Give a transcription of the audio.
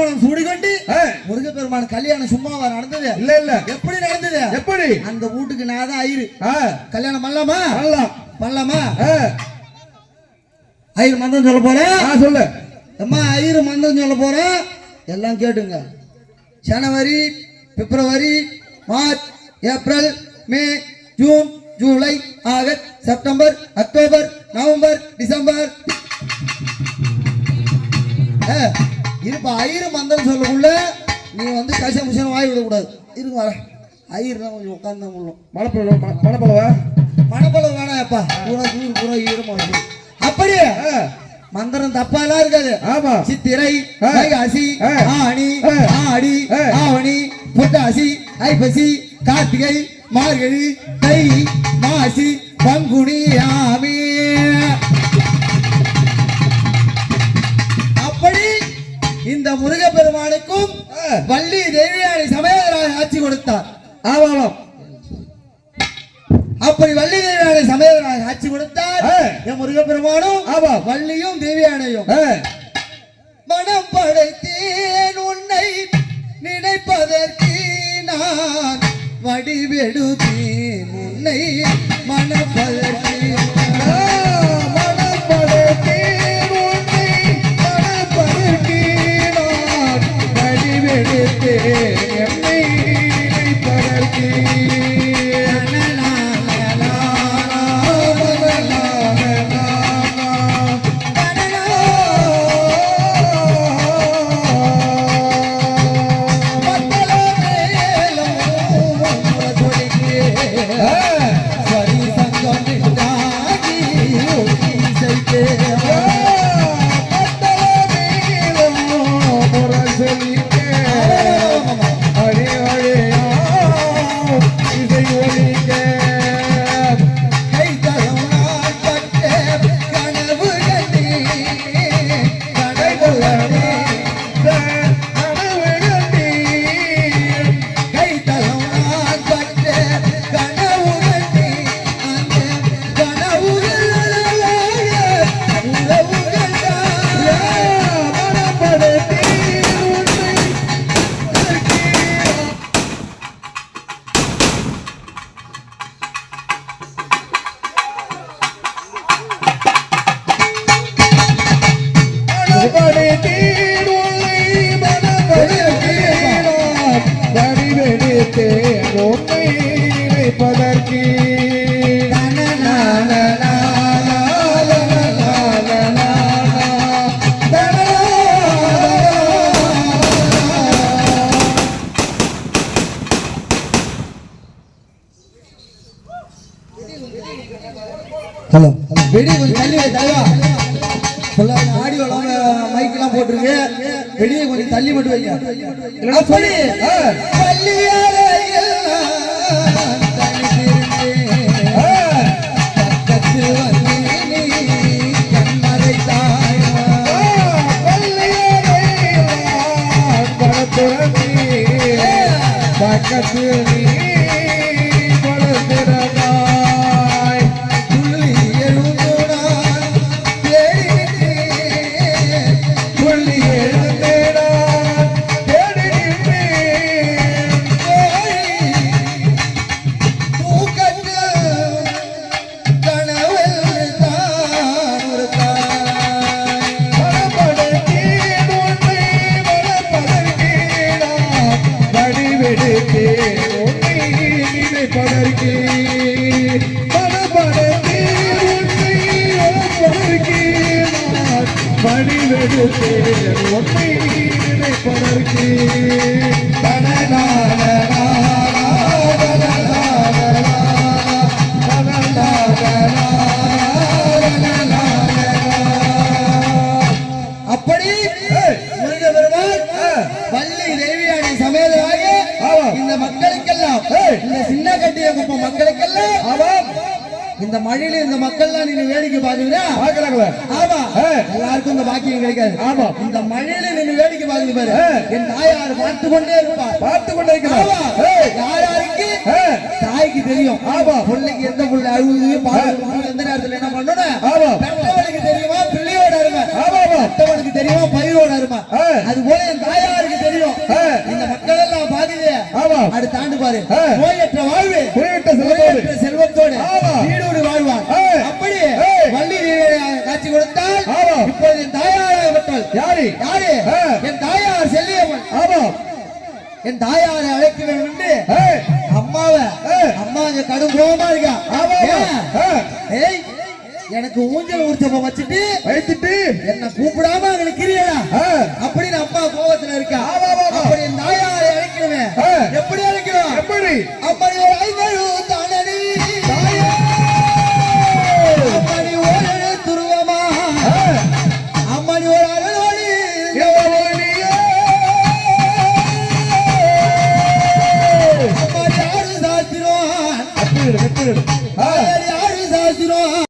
திருமணம் சூடிக்கொண்டு முருகப்பெருமான் கல்யாணம் சும்மாவா நடந்தது? இல்ல இல்ல. எப்படி நடந்தது? எப்படி? அந்த வீட்டுக்கு நான் தான் ஐயரு. ஆ, கல்யாணம் பண்ணலாமா? பண்ணலாம். பண்ணலாமா? ஐயரு மந்திரம் சொல்ல போறேன்? சொல்லு. அம்மா ஐயரு மந்திரம் சொல்ல போறேன்? எல்லாம் கேட்டுங்க. ஜனவரி பிப்ரவரி March April May June July August September October November டிசம்பர் இருப்பா ஐயரு மந்திரம் சொல்லக்குள்ள நீ வந்து கச முசனம் வாய் விடக்கூடாது. இருங்க வர ஐயர்லாம் கொஞ்சம் உட்காந்து முடியும் மணப்பழ மணப்பழவா மணப்பழம் வேணாப்பா பூரா தூர் பூரா ஈரமா இருக்கு. அப்படியே மந்திரம் தப்பாலாம் இருக்காது. ஆமா. சித்திரை ஆ. ஆணி. ஆடி. ஆவணி புத்தாசி ஐப்பசி கார்த்திகை மார்கழி தை மாசி பங்குனி ஆமி வள்ளி தேவியானை சமயராக ஆட்சி கொடுத்தார். ஆமா ஆமாம். அப்படி வள்ளி தேவியானை சமயராக ஆட்சி கொடுத்தார். என் முருகப்பெருமானும் ஆமா. வள்ளியும் தேவியானையும் மனம் படைத்தேன் உன்னை நினைப்பதற்கு நான் வடிவெடுத்தேன். உன்னை மனப்பதற்கு ஹலோ. வெடி கொஞ்சம் தள்ளி வை தலைவா. சொல்ல ஆடியோ மைக்கெல்லாம் போட்டிருக்கு. வெடியை கொஞ்சம் தள்ளி மட்டும் வைங்க. நான் தனித்திருந்தேன். பக்கத்தில் உன்னை நினைப்பதற்கே மனப்படத்தேன் உன்னை மனப்பதற்கே நான் உன்னை நினைப்பதற்கே மக்களுக்கெல்லாம் இந்த மழையில இந்த மக்கள்லாம் நீங்க வேடிக்கை பாக்குறீங்களா பார்க்கலாங்களே ஆமா. எல்லாருக்கும் இந்த பாக்கியம் கிடைக்காது ஆமா. இந்த மழையில நின்னு வேடிக்கை பாக்குது பாரு. என் தாயார் பார்த்து கொண்டே இருப்பார் பார்த்து கொண்டே. யாராருக்கு ஏய். தாய்க்கு தெரியும் ஆமா. பிள்ளைக்கு எந்த புள்ள அழுகுது பால் எந்த நேரத்துல என்ன பண்ணணும் ஆமா. பெற்றவனுக்கு தெரியுமா பிள்ளையோட அருமை ஆமா ஆமா பெற்றவனுக்கு தெரியுமா பயிரோட அருமை. அது போல என் தாயாருக்கு தெரியும். இந்த மக்கள் எல்லாம் பாக்குது ஆமா. அடுத்து ஆண்டு பாரு ஆ. என் தாயார் செல்லியம்மன். என் தாயாரை அழைக்க வேண்டும் அம்மாவை அம்மா அங்க கடும் கோபமா இருக்கா? ஆமா ஏய் எனக்கு ஊஞ்சல் உற்சவ வச்சுட்டு வைத்துட்டு என்ன கூப்பிடாம அவங்களை கிரியடா அப்படின்னு அம்மா கோபத்துல இருக்கா? அப்படி என் தாயாரை அழைக்கணுமே எப்படி அழைக்கணும் எப்படி? அப்படி